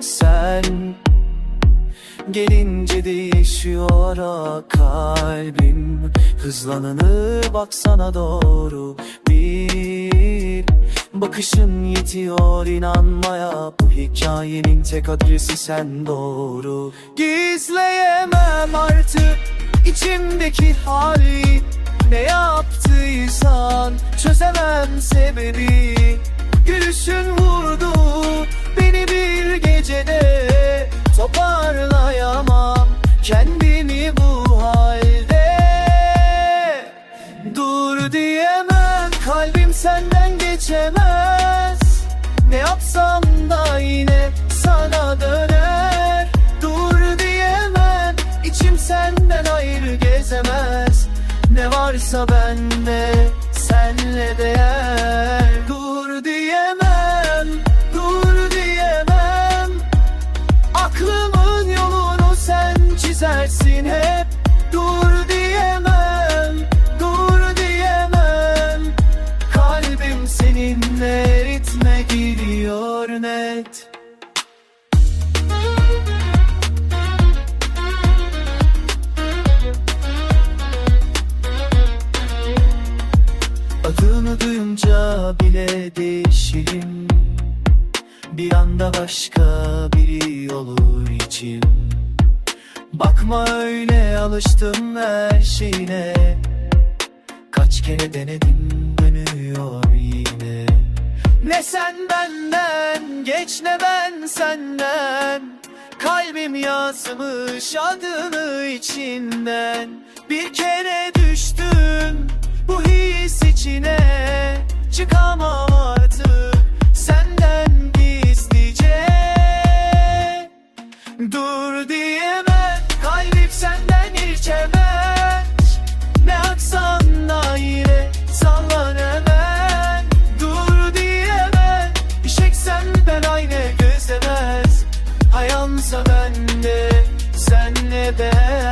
Sen gelince değişiyor ah kalbim Hızlananı baksana doğru. Bir Bakışın yetiyor inanmaya. Bu hikayenin tek adresi sen doğru. Gizleyemem artık içimdeki hali. Ne yaptıysan çözemem sebebi. Gülüşün vurdu beni bir gecede. Toparlayamam kendimi bu halde. Dur diyemem kalbim senden geçemez. Ne yapsam da yine sana döner. Dur diyemem içim senden ayrı gezemez. Ne varsa bende Adını duyunca bile değişirim. Bir anda başka biri olur içim Bakma öyle alıştım her şeyine. Kaç kere denedim dönüyor yine. Ne sen benden geç ne ben senden. Kalbim yazmış adını içinden. Bir kere dur diyemem Kalbim senden irçemez Ne aksan da yine sallan hemen. Dur diyemem İşeksem ben aynı gözlemez. Hayansa bende senle ben.